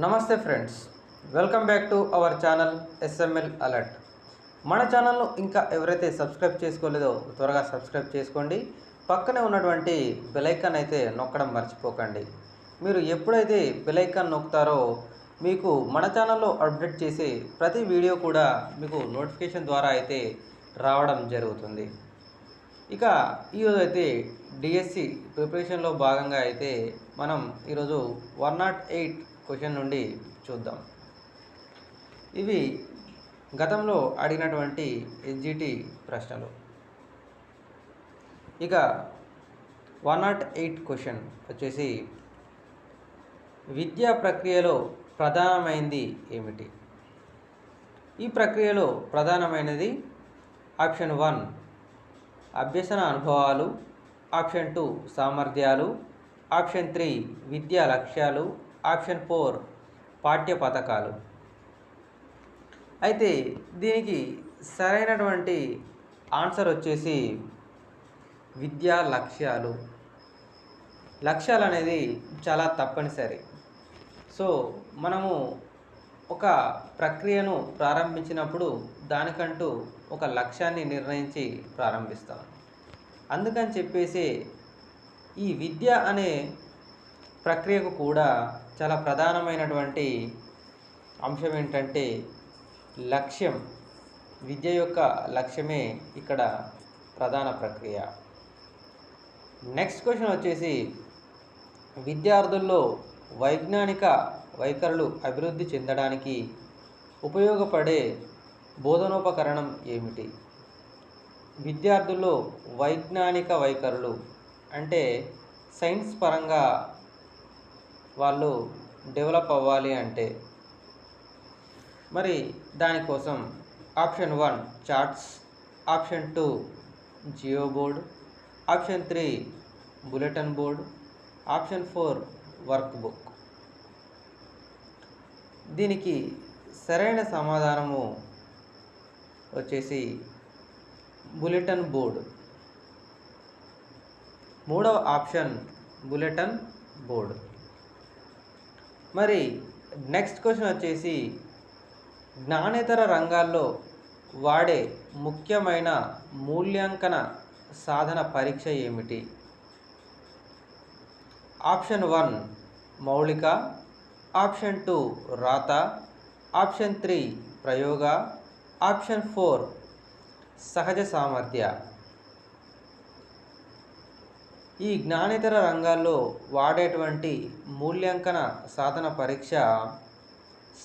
నమస్తే friends welcome back to our channel SML alert మన ఛానల్ను ఇంకా ఎవరైతే సబ్స్క్రైబ్ చేసుకోలేదో త్వరగా సబ్స్క్రైబ్ చేసుకోండి. పక్కనే ఉన్నటువంటి బెలైకాన్ అయితే నొక్కడం మర్చిపోకండి. మీరు ఎప్పుడైతే బెలైకాన్ నొక్కుతారో మీకు మన ఛానల్లో అప్డేట్ చేసే ప్రతి వీడియో కూడా మీకు నోటిఫికేషన్ ద్వారా అయితే రావడం జరుగుతుంది. ఇక ఈరోజు అయితే డిఎస్సి ప్రిపరేషన్లో భాగంగా అయితే మనం ఈరోజు వన్ నాట్ ఎయిట్ క్వశ్చన్ నుండి చూద్దాం. ఇవి గతంలో అడిగినటువంటి ఎస్జిటి ప్రశ్నలు. ఇక వన్ నాట్ ఎయిట్ క్వశ్చన్ వచ్చేసి విద్యా ప్రక్రియలో ప్రధానమైనది ఏమిటి? ఈ ప్రక్రియలో ప్రధానమైనది ఆప్షన్ వన్ అభ్యసన అనుభవాలు. ఆప్షన్ టూ సామర్థ్యాలు. ఆప్షన్ త్రీ విద్యా లక్ష్యాలు. ఆప్షన్ ఫోర్ పాఠ్య పథకాలు. అయితే దీనికి సరైనటువంటి ఆన్సర్ వచ్చేసి విద్యా లక్ష్యాలు. లక్ష్యాలు అనేది చాలా తప్పనిసరి. సో మనము ఒక ప్రక్రియను ప్రారంభించినప్పుడు దానికంటూ ఒక లక్ష్యాన్ని నిర్ణయించి ప్రారంభిస్తాం. అందుకని చెప్పేసి ఈ విద్య అనే ప్రక్రియకు కూడా చాలా ప్రధానమైనటువంటి అంశం ఏంటంటే లక్ష్యం. విద్య యొక్క లక్ష్యమే ఇక్కడ ప్రధాన ప్రక్రియ. నెక్స్ట్ క్వశ్చన్ వచ్చేసి విద్యార్థుల్లో వైజ్ఞానిక వైఖరులు అభివృద్ధి చెందడానికి ఉపయోగపడే బోధనోపకరణం ఏమిటి? విద్యార్థుల్లో వైజ్ఞానిక వైఖరులు అంటే సైన్స్ పరంగా వాళ్ళు డెవలప్ అవ్వాలి అంటే. మరి దానికోసం option one charts option two geoboard option three bulletin board option four workbook దీనికి సరైన సమాధానము వచ్చేసి బులెటిన్ బోర్డ్ మూడవ ఆప్షన్ బులెటిన్ బోర్డ్ మరి నెక్స్ట్ క్వశ్చన్ వచ్చేసి జ్ఞానేతర రంగాల్లో వాడే ముఖ్యమైన మూల్యాంకన సాధన పరీక్ష ఏమిటి? ఆప్షన్ వన్ మౌలిక. ఆప్షన్ టూ రాత. ఆప్షన్ త్రీ ప్రయోగ. ఆప్షన్ ఫోర్ సహజ సామర్థ్య. ఈ జ్ఞానేతర రంగాల్లో వాడేటువంటి మూల్యాంకన సాధన పరీక్ష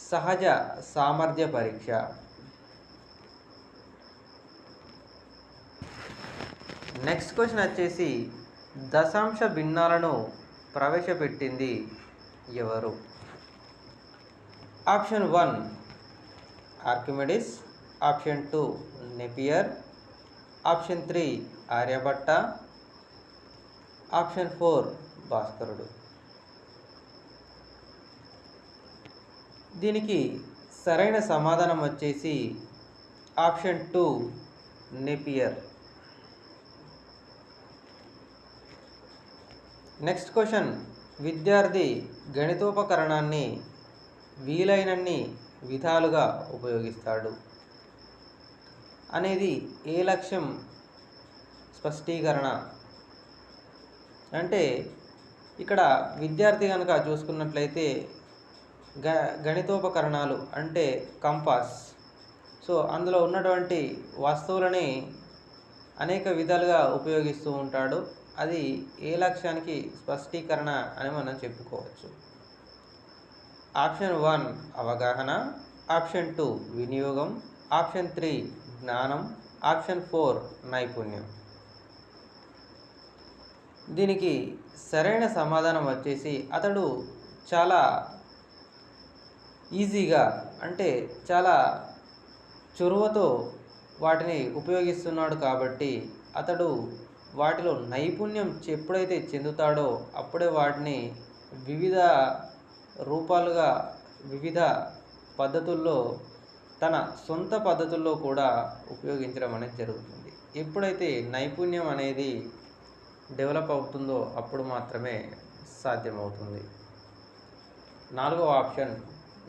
సహజ సామర్థ్య పరీక్ష. నెక్స్ట్ క్వశ్చన్ వచ్చేసి దశాంశ భిన్నాలను ప్రవేశపెట్టింది ఎవరు? Option one Archimedes option two Napier option three Aryabhata option four భాస్కరుడు. దీనికి సరైన సమాధానం వచ్చేసి option two Napier. Next question విద్యార్థి గణితోపకరణాన్ని వీలైనన్ని విధాలుగా ఉపయోగిస్తాడు. అనేది ఏ లక్ష్యం? స్పష్టీకరణ. అంటే ఇక్కడ విద్యార్థి కనుక చూసుకున్నట్లయితే గ గణితోపకరణాలు అంటే కంపాస్. సో అందులో ఉన్నటువంటి వస్తువులని అనేక విధాలుగా ఉపయోగిస్తూ ఉంటాడు. అది ఏ లక్ష్యానికి స్పష్టీకరణ అని మనం చెప్పుకోవచ్చు. ఆప్షన్ వన్ అవగాహన. ఆప్షన్ టూ వినియోగం. ఆప్షన్ త్రీ జ్ఞానం. ఆప్షన్ ఫోర్ నైపుణ్యం. దీనికి సరైన సమాధానం వచ్చేసి అతడు చాలా ఈజీగా అంటే చాలా చొరవతో వాటిని ఉపయోగిస్తున్నాడు కాబట్టి అతడు వాటిలో నైపుణ్యం ఎప్పుడైతే చెందుతాడో అప్పుడే వాటిని వివిధ రూపాలుగా వివిధ పద్ధతుల్లో తన సొంత పద్ధతుల్లో కూడా ఉపయోగించడం అనేది జరుగుతుంది. ఎప్పుడైతే నైపుణ్యం అనేది డెవలప్ అవుతుందో అప్పుడు మాత్రమే సాధ్యమవుతుంది. నాలుగవ ఆప్షన్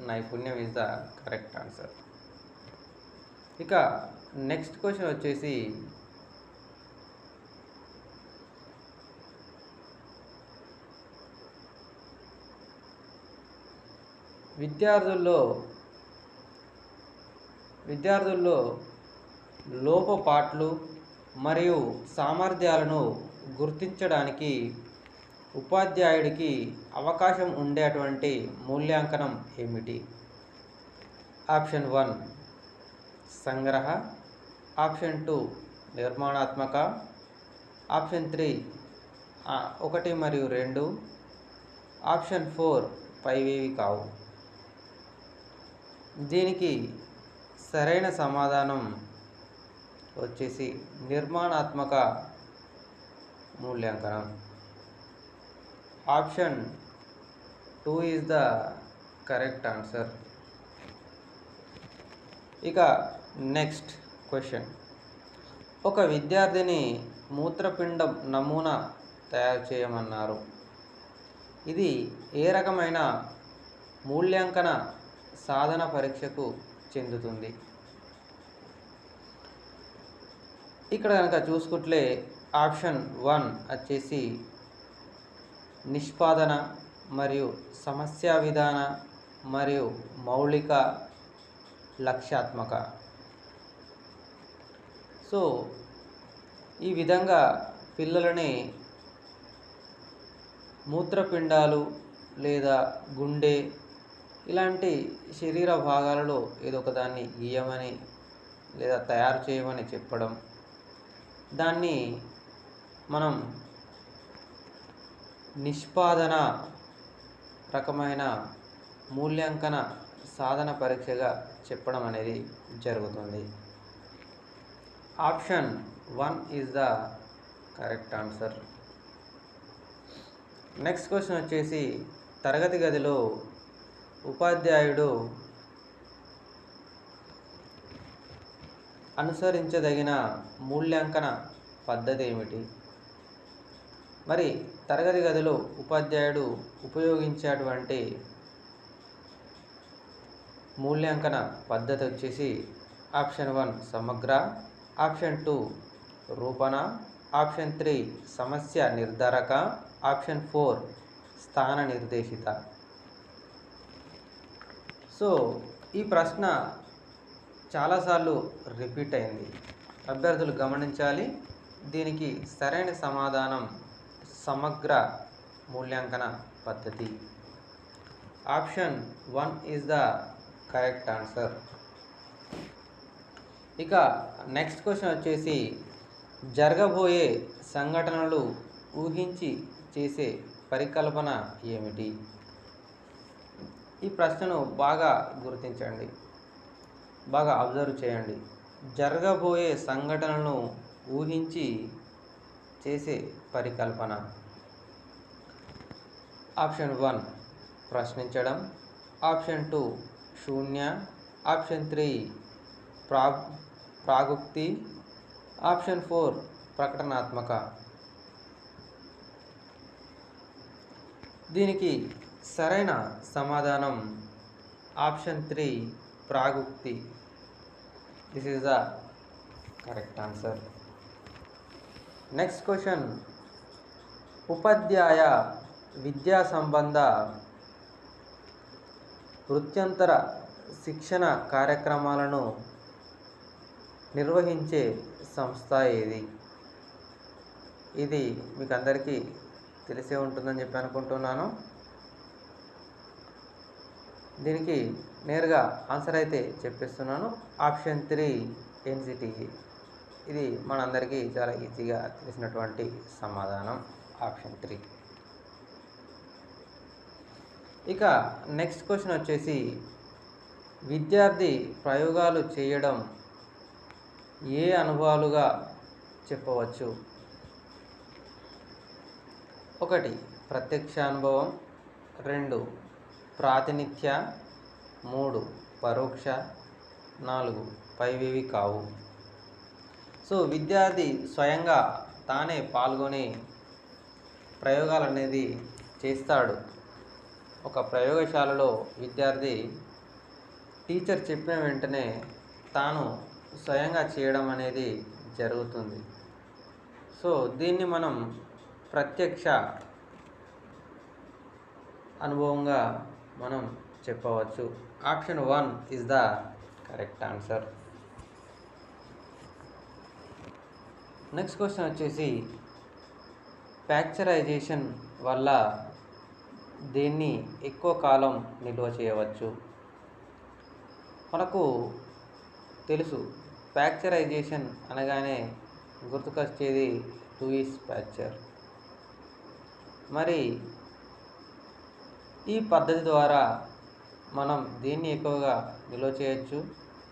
నైపుణ్యం ఇస్ ద కరెక్ట్ ఆన్సర్. ఇక నెక్స్ట్ క్వశ్చన్ వచ్చేసి విద్యార్థుల్లో విద్యార్థుల్లో లోపపాట్లు మరియు సామర్థ్యాలను గుర్తించడానికి ఉపాధ్యాయుడికి అవకాశం ఉండేటువంటి మూల్యాంకనం ఏమిటి? ఆప్షన్ వన్ సంగ్రహ. ఆప్షన్ టూ నిర్మాణాత్మక. ఆప్షన్ త్రీ ఒకటి మరియు రెండు. ఆప్షన్ ఫోర్ పైవేవి కావు. దీనికి సరైన సమాధానం వచ్చేసి నిర్మాణాత్మక మూల్యాంకనం. Option two is the correct answer. ఇక నెక్స్ట్ క్వశ్చన్. ఒక విద్యార్థిని మూత్రపిండం నమూనా తయారు చేయమన్నారు. ఇది ఏ రకమైన మూల్యాంకన సాధన పరీక్షకు చెందుతుంది? ఇక్కడ కనుక చూసుకుంటే ఆప్షన్ వన్ వచ్చేసి నిష్పాదన మరియు సమస్య విధాన మరియు మౌలిక లక్ష్యాత్మక. సో ఈ విధంగా పిల్లలని మూత్రపిండాలు లేదా గుండె ఇలాంటి శరీర భాగాలలో ఏదో ఒకదాన్ని గీయమని లేదా తయారు చేయమని చెప్పడం దాన్ని మనం నిష్పాదన రకమైన మూల్యాంకన సాధన పరీక్షగా చెప్పడం అనేది జరుగుతుంది. Option one is the correct answer. Next question వచ్చేసి తరగతి గదిలో ఉపాధ్యాయుడు అనుసరించదగిన మూల్యాంకన పద్ధతి ఏమిటి? మరి తరగతి గదిలో ఉపాధ్యాయుడు ఉపయోగించేటువంటి మూల్యాంకన పద్ధతి వచ్చేసి ఆప్షన్ వన్ సమగ్ర ఆప్షన్ టూ రూపణ ఆప్షన్ త్రీ సమస్య నిర్ధారక ఆప్షన్ ఫోర్ స్థాన నిర్దేశిత. సో ఈ ప్రశ్న చాలాసార్లు రిపీట్ అయింది. అభ్యర్థులు గమనించాలి. దీనికి సరైన సమాధానం సమగ్ర మూల్యాంకన పద్ధతి. Option one is the correct answer. ఇక నెక్స్ట్ క్వశ్చన్ వచ్చేసి జరగబోయే సంఘటనలు ఊహించి చేసే పరికల్పన ఏమిటి? ఈ ప్రశ్నను బాగా గుర్తించండి. బాగా అబ్జర్వ్ చేయండి. జరగబోయే సంఘటనలను ఊహించి చేసే పరికల్పన. ఆప్షన్ వన్ ప్రశ్నించడం. ఆప్షన్ టూ శూన్య. ఆప్షన్ త్రీ ప్రా ప్రాగుక్తి. ఆప్షన్ ఫోర్ ప్రకటనాత్మక. దీనికి సరైన సమాధానం option three ప్రాగుక్తి. This is the correct answer next question ఉపాధ్యాయ విద్యా సంబంధ వృత్యంతర శిక్షణ కార్యక్రమాలను నిర్వహించే సంస్థ ఏది ఇది మీకు అందరికీ తెలిసే ఉంటుందని చెప్పి అనుకుంటున్నాను దీనికి నేరుగా ఆన్సర్ అయితే చెప్పేస్తున్నాను ఆప్షన్ త్రీ ఎన్సిటిఈ ఇది మనందరికీ చాలా ఈజీగా తెలిసినటువంటి సమాధానం ఆప్షన్ త్రీ. ఇక నెక్స్ట్ క్వశ్చన్ వచ్చేసి విద్యార్థి ప్రయోగాలు చేయడం ఏ అనుభవాలుగా చెప్పవచ్చు? ఒకటి ప్రత్యక్ష అనుభవం రెండు ప్రాతినిధ్య. మూడు పరోక్ష. నాలుగు పైవేవి కావు. సో విద్యార్థి స్వయంగా తానే పాల్గొని ప్రయోగాలు అనేది చేస్తాడు. ఒక ప్రయోగశాలలో విద్యార్థి టీచర్ చెప్పిన వెంటనే తాను స్వయంగా చేయడం అనేది జరుగుతుంది. సో దీన్ని మనం ప్రత్యక్ష అనుభవంగా మనం చెప్పవచ్చు. Option one is the correct answer. Next question వచ్చేసి ప్యాక్చరైజేషన్ వల్ల దీన్ని ఎక్కువ కాలం నిల్వ చేయవచ్చు? మనకు తెలుసు ప్యాక్చరైజేషన్ అనగానే గుర్తుకొచ్చేది లూయిస్ ప్యాక్చర్ మరి ఈ పద్ధతి ద్వారా మనం దీన్ని ఎక్కువగా నిల్వ చేయొచ్చు?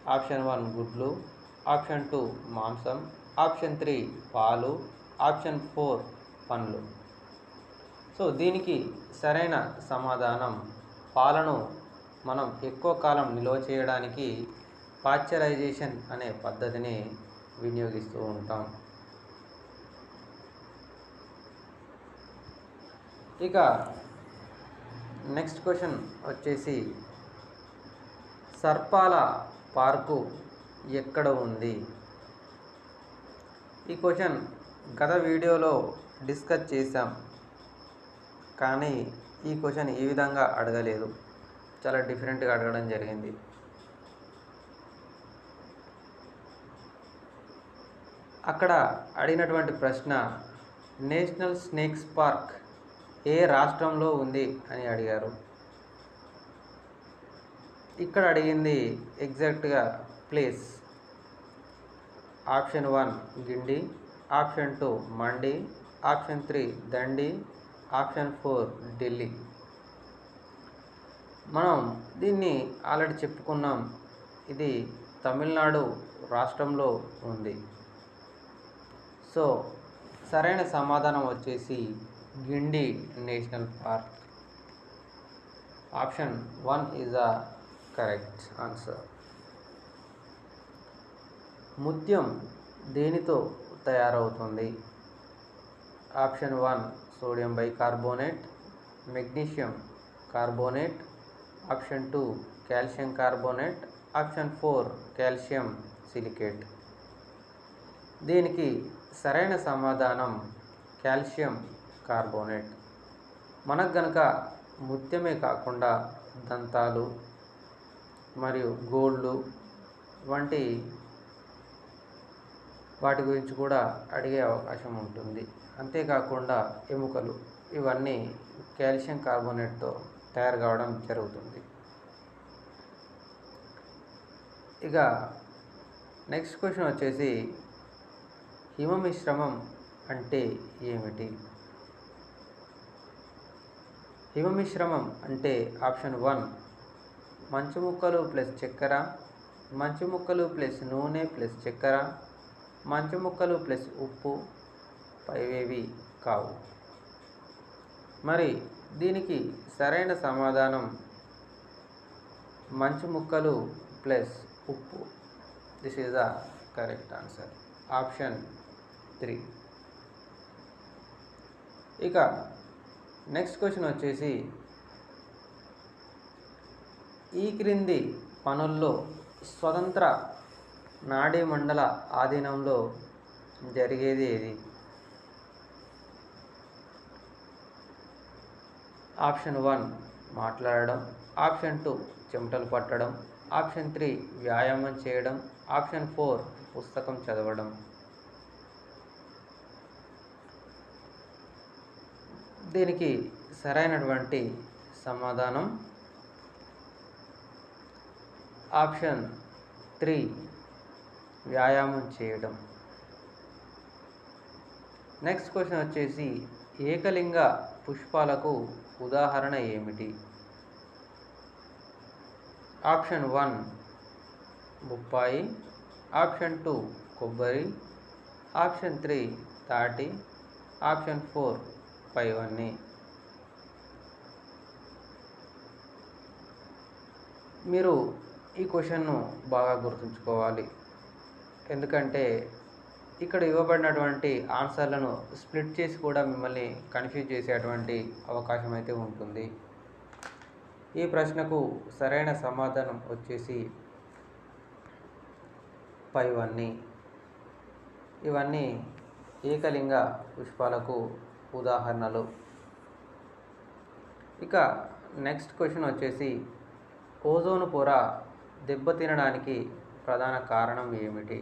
ఆప్షన్ వన్ గుడ్లు. ఆప్షన్ టూ మాంసం. ఆప్షన్ త్రీ పాలు ఆప్షన్ ఫోర్ పండ్లు. సో దీనికి సరైన సమాధానం పాలను మనం ఎక్కువ కాలం నిల్వ చేయడానికి పాశ్చరైజేషన్ అనే పద్ధతిని వినియోగిస్తూ ఉంటాం. ఇక నెక్స్ట్ క్వశ్చన్ వచ్చేసి సర్పాల పార్కు ఎక్కడ ఉంది? ఈ క్వశ్చన్ గత వీడియోలో డిస్కస్ చేశాం. కానీ ఈ క్వశ్చన్ ఈ విధంగా అడగలేదు. చాలా డిఫరెంట్గా అడగడం జరిగింది. అక్కడ అడిగినటువంటి ప్రశ్న నేషనల్ స్నేక్స్ పార్క్ ఏ రాష్ట్రంలో ఉంది అని అడిగారు. ఇక్కడ అడిగింది ఎగ్జాక్ట్గా place. Option one Guindy option two Mandi option three Dandi option four Delhi. మనం దీన్ని ఆల్రెడీ చెప్పుకున్నాం. ఇది తమిళనాడు రాష్ట్రంలో ఉంది. సో సరైన సమాధానం వచ్చేసి Guindy national park. Option one is a correct answer. ముత్యం దేనితో తయారవుతుంది? Option one sodium bicarbonate magnesium carbonate. Option two calcium carbonate. Option four calcium silicate. దీనికి సరైన సమాధానం కాల్షియం కార్బోనేట్. మనకు గనక ముత్యమే కాకుండా దంతాలు మరియు గోళ్ళు వంటి వాటి గురించి కూడా అడిగే అవకాశం ఉంటుంది. అంతేకాకుండా ఎముకలు ఇవన్నీ కాల్షియం కార్బోనేట్తో తయారు కావడం జరుగుతుంది. ఇక నెక్స్ట్ క్వశ్చన్ వచ్చేసి హిమ మిశ్రమం అంటే ఏమిటి? హిమ మిశ్రమం అంటే ఆప్షన్ వన్ మంచు ముక్కలు ప్లస్ చక్కెర మంచు ముక్కలు ప్లస్ నూనె ప్లస్ చక్కెర మంచు ముక్కలు ప్లస్ ఉప్పు పైవేవి కావు. మరి దీనికి సరైన సమాధానం మంచు ముక్కలు ప్లస్ ఉప్పు. This is the correct answer option three ఇక నెక్స్ట్ క్వశ్చన్ వచ్చేసి ఈ క్రింది పనుల్లో స్వతంత్ర నాడీ మండల ఆధీనంలో జరిగేది ఏది? ఆప్షన్ వన్ మాట్లాడడం. ఆప్షన్ టూ చెమటలు పట్టడం. ఆప్షన్ త్రీ వ్యాయామం చేయడం. ఆప్షన్ ఫోర్ పుస్తకం చదవడం. దీనికి సరైనటువంటి సమాధానం. ఆప్షన్ త్రీ వ్యాయామం చేయడం. నెక్స్ట్ క్వశ్చన్ వచ్చేసి ఏకలింగ పుష్పాలకు ఉదాహరణ ఏమిటి? ఆప్షన్ వన్ బొప్పాయి. ఆప్షన్ టూ కొబ్బరి. ఆప్షన్ త్రీ తాటి. ఆప్షన్ ఫోర్ పైవన్నీ. మీరు ఈ క్వశ్చన్ను బాగా గుర్తుంచుకోవాలి. ఎందుకంటే ఇక్కడ ఇవ్వబడినటువంటి ఆన్సర్లను స్ప్లిట్ చేసి కూడా మిమ్మల్ని కన్ఫ్యూజ్ చేసేటువంటి అవకాశం అయితే ఉంటుంది. ఈ ప్రశ్నకు సరైన సమాధానం వచ్చేసి పైవన్నీ. ఇవన్నీ ఏకలింగ పుష్పాలకు ఉదాహరణలు. ఇక నెక్స్ట్ క్వశ్చన్ వచ్చేసి ఓజోన్ పొర దెబ్బతినడానికి ప్రధాన కారణం ఏమిటి?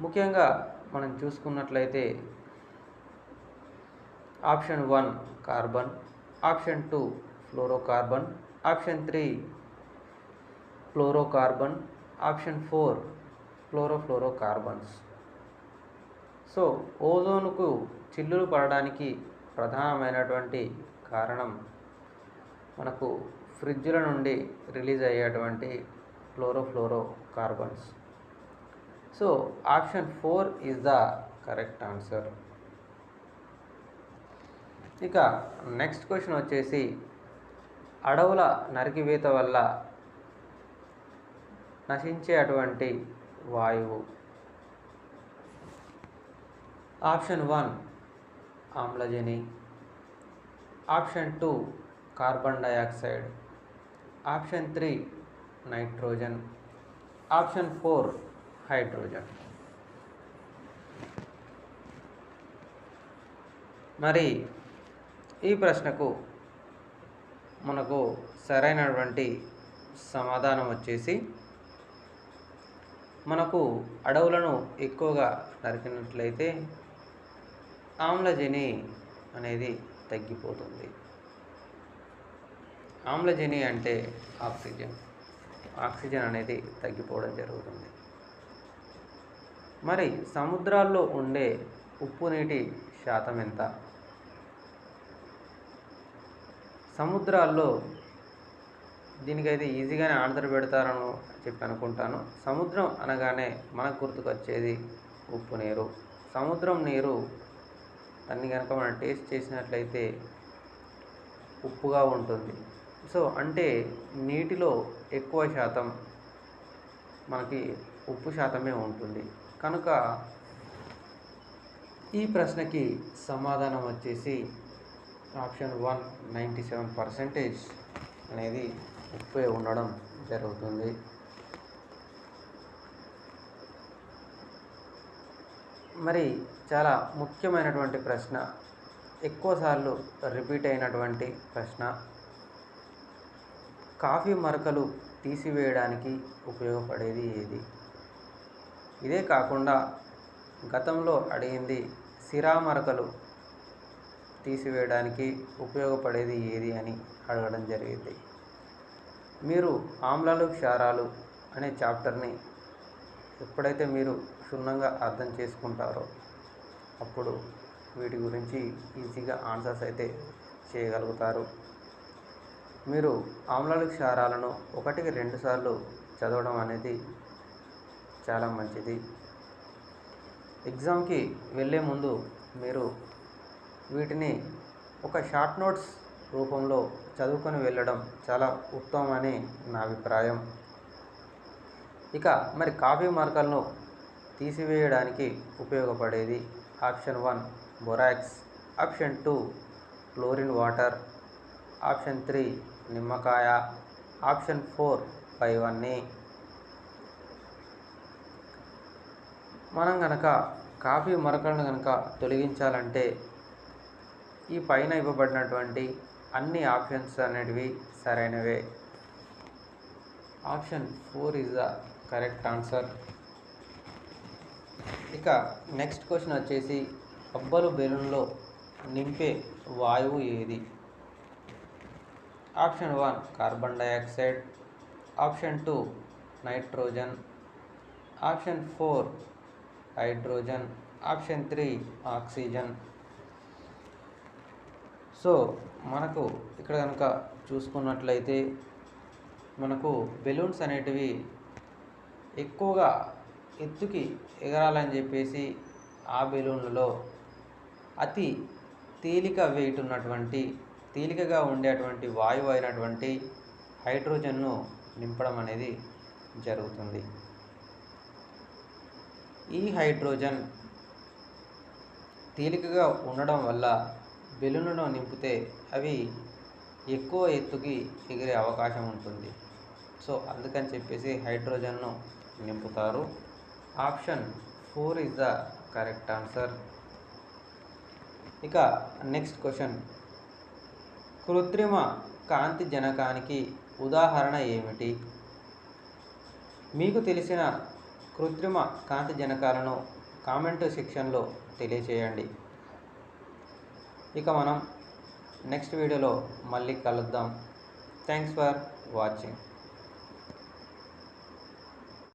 ముఖ్యంగా మనం చూసుకున్నట్లయితే option one carbon option two fluorocarbon option three fluorocarbon option four fluorofluorocarbons. So ఓజోన్కు చిల్లులు పడడానికి ప్రధానమైనటువంటి కారణం మనకు ఫ్రిడ్జ్ల నుండి రిలీజ్ అయ్యేటువంటి fluorofluorocarbons so option four is the correct answer ఇక నెక్స్ట్ క్వశ్చన్ వచ్చేసి అడవుల నరికివేత వల్ల నశించే అటువంటి వాయువు. Option one ఆమ్లజని. Option two carbon dioxide option three nitrogen option four hydrogen. మరి ఈ ప్రశ్నకు మనకు సరైనటువంటి సమాధానం వచ్చేసి మనకు అడవులను ఎక్కువగా నరికినట్లయితే ఆమ్లజని అనేది తగ్గిపోతుంది. ఆమ్లజని అంటే ఆక్సిజన్. ఆక్సిజన్ అనేది తగ్గిపోవడం జరుగుతుంది. మరి సముద్రాల్లో ఉండే ఉప్పు నీటి శాతం ఎంత? సముద్రాల్లో దీనికైతే ఈజీగానే ఆన్సర్ పెడతారని చెప్పి అనుకుంటాను. సముద్రం అనగానే మనకు గుర్తుకొచ్చేది ఉప్పు నీరు. సముద్రం నీరు దాన్ని కనుక మనం టేస్ట్ చేసినట్లయితే ఉప్పుగా ఉంటుంది. సో అంటే నీటిలో ఎక్కువ శాతం మనకి ఉప్పు శాతమే ఉంటుంది. కనుక ఈ ప్రశ్నకి సమాధానం వచ్చేసి option one ninety seven percentage అనేది ఉప్పే ఉండడం జరుగుతుంది. మరి చాలా ముఖ్యమైనటువంటి ప్రశ్న ఎక్కువసార్లు రిపీట్ అయినటువంటి ప్రశ్న కాఫీ మరకలు తీసివేయడానికి ఉపయోగపడేది ఏది? ఇదే కాకుండా గతంలో అడిగింది సిరా మరకలు తీసివేయడానికి ఉపయోగపడేది ఏది అని అడగడం జరిగింది. మీరు ఆమ్లాలు క్షారాలు అనే చాప్టర్ని ఎప్పుడైతే మీరు క్షుణ్ణంగా అర్థం చేసుకుంటారో అప్పుడు వీటి గురించి ఈజీగా ఆన్సర్స్ అయితే చేయగలుగుతారు. మీరు ఆమ్లాలు క్షారాలను ఒకటికి రెండుసార్లు చదవడం అనేది చాలా మంచిది. ఎగ్జామ్కి వెళ్ళే ముందు మీరు వీటిని ఒక షార్ట్ నోట్స్ రూపంలో చదువుకొని వెళ్ళడం చాలా ఉత్తమమని నా అభిప్రాయం. ఇక మరి కాఫీ మార్కర్లను తీసివేయడానికి ఉపయోగపడేది option one borax option two chlorine water option three నిమ్మకాయ ఆప్షన్ ఫోర్ పైవన్నీ. మనం గనక కాఫీ మరకలను కనుక తొలగించాలంటే ఈ పైన ఇవ్వబడినటువంటి అన్ని ఆప్షన్స్ అనేటివి సరైనవే. Option four is the correct answer. ఇక నెక్స్ట్ క్వశ్చన్ వచ్చేసి అబ్బలు బెలూన్లో నింపే వాయువు ఏది? Option one carbon dioxide option two nitrogen option four hydrogen option three oxygen. So మనకు ఇక్కడ కనుక చూసుకున్నట్లయితే మనకు బెలూన్స్ అనేటివి ఎక్కువగా ఎత్తుకి ఎగరాలని చెప్పేసి ఆ బెలూన్లలో అతి తేలిక వెయిట్ ఉన్నటువంటి తేలికగా ఉండేటువంటి వాయువు అయినటువంటి హైడ్రోజన్ను నింపడం అనేది జరుగుతుంది. ఈ హైడ్రోజన్ తేలికగా ఉండడం వల్ల బెలూన్లను నింపితే అవి ఎక్కువ ఎత్తుకి ఎగిరే అవకాశం ఉంటుంది. సో అందుకని చెప్పేసి హైడ్రోజన్ను నింపుతారు. Option four is the correct answer. ఇక నెక్స్ట్ క్వశ్చన్. కృత్రిమ కాంతి జనకానికి ఉదాహరణ ఏమిటి? మీకు తెలిసిన కృత్రిమ కాంతి జనకాలను కామెంట్ సెక్షన్లో తెలియచేయండి. ఇక మనం నెక్స్ట్ వీడియోలో మళ్ళీ కలుద్దాం. Thanks for watching